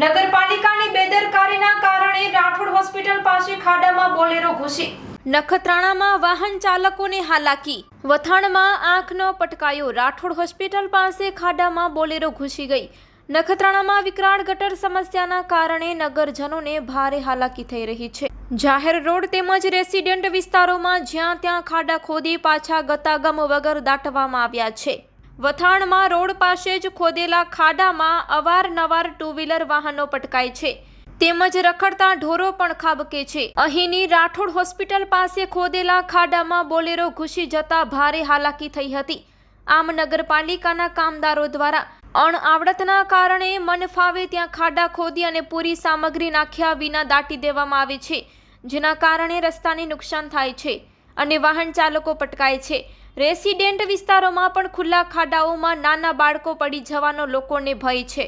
નગરપાલિકાની બેદરકારીના કારણે રાઠોડ હોસ્પિટલ પાસે ખાડામાં બોલેરો ઘૂસી. નખત્રાણામાં વાહન ચાલકોને હાલાકી. વથાણમાં આંખનો પટકાયો. રાઠોડ હોસ્પિટલ પાસે ખાડામાં બોલેરો ઘૂસી ગઈ. નખત્રાણામાં વિકરાળ ગટર સમસ્યાના કારણે નગરજનોને ભારે હાલાકી થઈ રહી છે. જાહેર રોડ તેમજ રેસિડેન્ટ વિસ્તારોમાં જ્યાં ત્યાં ખાડા ખોદી પાછા ગતાગમ વગર દાટવામાં આવ્યા છે. વથાણમાં રોડ પાસે જ ખોદેલા ખાડામાં અવારનવાર ટુ વ્હીલર વાહનો પટકાય છે. તેમજ રખડતા ઢોરો પણ ખાબકે છે. અહીંની રાઠોડ હોસ્પિટલ પાસે ખોદેલા ખાડામાં બોલેરો ઘૂસી જતા ભારે હાલાકી થઈ હતી. આમ નગરપાલિકાના કામદારો દ્વારા અણઆવડતના કારણે મન ફાવે ત્યાં ખાડા ખોદી અને પૂરી સામગ્રી નાખ્યા વિના દાટી દેવામાં આવે છે, જેના કારણે રસ્તાને નુકસાન થાય છે. અને વાહન ચાલકો પટકાય છે. રેસિડેન્ટ વિસ્તારોમાં પણ ખુલ્લા ખાડાઓમાં નાના બાળકો પડી જવાનો લોકોને ભય છે.